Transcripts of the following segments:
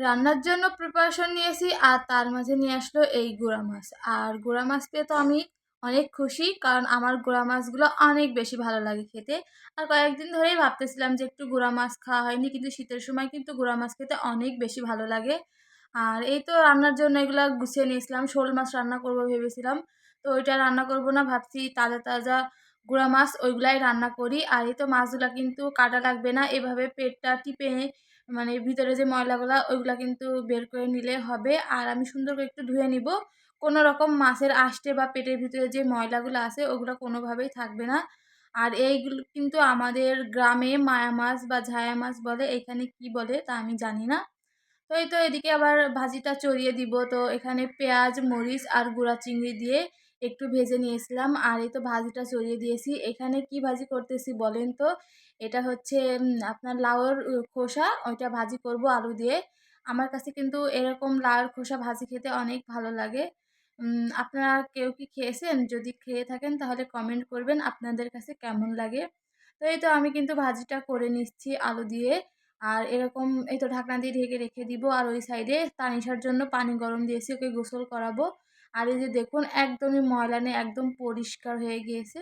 রান্নার জন্য প্রিপারেশন নিয়েছি আর তার মাঝে নিয়ে আসলো এই গুঁড়া মাছ। আর গুঁড়া মাছ পেয়ে তো আমি অনেক খুশি কারণ আমার গুঁড়া মাছগুলো অনেক বেশি ভালো লাগে খেতে। আর কয়েকদিন ধরেই ভাবতেছিলাম যে একটু গুঁড়া মাছ খাওয়া হয়নি কিন্তু শীতের সময় কিন্তু গুঁড়া মাছ খেতে অনেক বেশি ভালো লাগে। আর এই তো রান্নার জন্য এগুলো গুছিয়ে নিয়েছিলাম, শোল মাছ রান্না করব ভেবেছিলাম। তো ওইটা রান্না করব না ভাবছি, তাজা তাজা গুঁড়া মাছ ওইগুলাই রান্না করি। আর এই তো মাছগুলো কিন্তু কাটা লাগবে না, এভাবে পেটটা টিপে মানে ভিতরে যে ময়লাগুলো, ওইগুলো কিন্তু বের করে নিলে হবে। আর আমি সুন্দর করে একটু ধুয়ে নিব। কোনো রকম মাছের আষ্টে বা পেটের ভিতরে যে ময়লাগুলো আছে, ওগুলো কোনোভাবেই থাকবে না। আর এইগুলো কিন্তু আমাদের গ্রামে মায়া মাছ বা ঝায়া মাছ বলে, এখানে কি বলে তা আমি জানি না। তো এই তো এদিকে আবার ভাজিটা চড়িয়ে দিব। তো এখানে পেঁয়াজ, মরিচ আর গুঁড়া চিংড়ি দিয়ে একটু ভেজে নিয়েছিলাম আর এই তো ভাজিটা চড়িয়ে দিয়েছি। এখানে কি ভাজি করতেছি বলেন তো? এটা হচ্ছে আপনার লাউর খোসা, ওইটা ভাজি করব আলু দিয়ে। আমার কাছে কিন্তু এরকম লাউর খোসা ভাজি খেতে অনেক ভালো লাগে। আপনারা কেউ কি খেয়েছেন? যদি খেয়ে থাকেন তাহলে কমেন্ট করবেন আপনাদের কাছে কেমন লাগে। তো এই তো আমি কিন্তু ভাজিটা করে নিচ্ছি আলু দিয়ে। আর এরকম এই তো ঢাকনা দিয়ে ঢেকে রেখে দিব আর ওই সাইডে তানিশার জন্য পানি গরম দিয়েছি, ওকে গোসল করাবো। আর এই যে দেখুন, একদমই ময়লা নেই, একদম পরিষ্কার হয়ে গিয়েছে।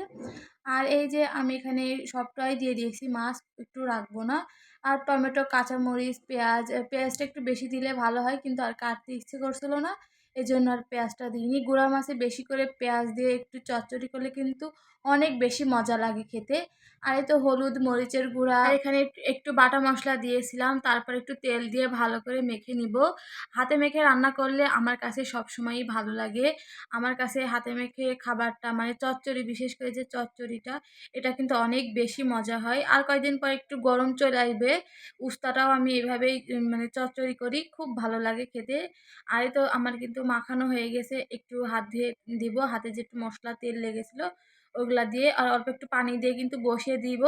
আর এই যে আমি এখানে সবটাই দিয়ে দিয়েছি, মাছ একটু রাখব না। আর টমেটো, কাঁচামরিচ, পেঁয়াজ পেঁয়াজটা একটু বেশি দিলে ভালো হয়, কিন্তু আর কাটতে ইচ্ছে করছিল না। এই জন্য আর পেঁয়াজটা দিইনি। গুঁড়া মাছে বেশি করে পেঁয়াজ দিয়ে একটু চচ্চড়ি করলে কিন্তু অনেক বেশি মজা লাগে খেতে। আর এই তো হলুদ মরিচের গুঁড়া। এখানে একটু বাটা মশলা দিয়েছিলাম, তারপর একটু তেল দিয়ে ভালো করে মেখে নিব। হাতে মেখে রান্না করলে আমার কাছে সবসময়ই ভালো লাগে। আমার কাছে হাতে মেখে খাবারটা মানে চচ্চড়ি, বিশেষ করে যে চচ্চড়িটা, এটা কিন্তু অনেক বেশি মজা হয়। আর কয়েকদিন পর একটু গরম চলে আসবে, উস্তাটাও আমি এভাবেই মানে চচ্চড়ি করি, খুব ভালো লাগে খেতে। আর তো আমার কিন্তু মাখানো হয়ে গেছে, একটু হাত ধুয়ে দিব, হাতে যে একটু মশলা, তেল লেগেছিলো, ওগুলো দিয়ে আর অল্প একটু পানি দিয়ে কিন্তু বসিয়ে দিব।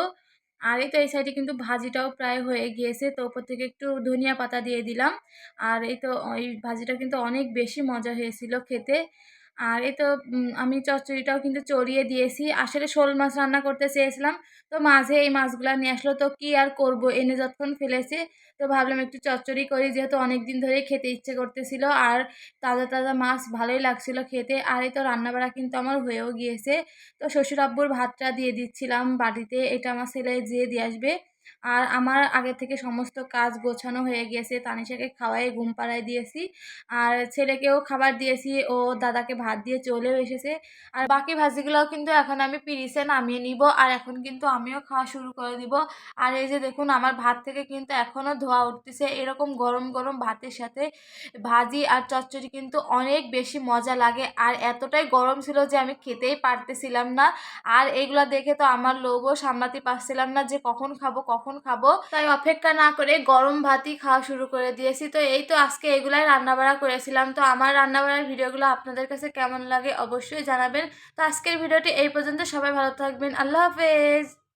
আর এই তো এই সাইডে কিন্তু ভাজিটাও প্রায় হয়ে গিয়েছে, তো ওপর থেকে একটু ধনিয়া পাতা দিয়ে দিলাম। আর এই তো ওই ভাজিটা কিন্তু অনেক বেশি মজা হয়েছিল খেতে। আর এই তো আমি চচ্চড়িটাও কিন্তু চড়িয়ে দিয়েছি। আসলে শোল মাছ রান্না করতে চেয়েছিলাম। তো মাঝে এই মাছগুলো নিয়ে আসলো। তো কি আর করব? এনে যতক্ষণ ফেলেছে, তো ভাবলাম একটু চচ্চড়ি করি। যেহেতু অনেক দিন ধরেই খেতে ইচ্ছে করতেছিল। আর তাজা তাজা মাছ ভালোই লাগছিল খেতে। আর এই তো রান্নাবাড়া কিন্তু আমার হয়েও গিয়েছে। তো শ্বশুর আব্বুর ভাতটা দিয়ে দিচ্ছিলাম বাড়িতে এটা আমার ছেলে যেয়ে দিয়ে আসবে। আর আমার আগে থেকে সমস্ত কাজ গোছানো হয়ে গিয়েছে তানিশাকে খাওয়াই ঘুম পাড়ায় দিয়েছি। আর ছেলেকেও খাবার দিয়েছি। ও দাদাকে ভাত দিয়ে চলেও এসেছে। আর বাকি ভাজিগুলোও কিন্তু এখন আমি পিরিসে নামিয়ে নিব। আর এখন কিন্তু আমিও খাওয়া শুরু করে দিব। আর এই যে দেখুন, আমার ভাত থেকে কিন্তু এখনও ধোয়া উঠতেছে। এরকম গরম গরম ভাতের সাথে ভাজি আর চচ্চড়ি কিন্তু অনেক বেশি মজা লাগে। আর এতটাই গরম ছিল যে আমি খেতেই পারতেছিলাম না। আর এগুলো দেখে তো আমার লোভও সামলাতে পারছিলাম না যে কখন খাব কখন খাব? তাই অপেক্ষা না করে গরম ভাতই খাওয়া শুরু করে দিয়েছি। তো এই তো আজকে এগুলাই রান্নাবাড়া করেছিলাম। তো আমার রান্নাবাড়ার ভিডিওগুলো আপনাদের কাছে কেমন লাগে অবশ্যই জানাবেন। তো আজকের ভিডিওটি এই পর্যন্ত। সবাই ভালো থাকবেন। আল্লাহ হাফেজ।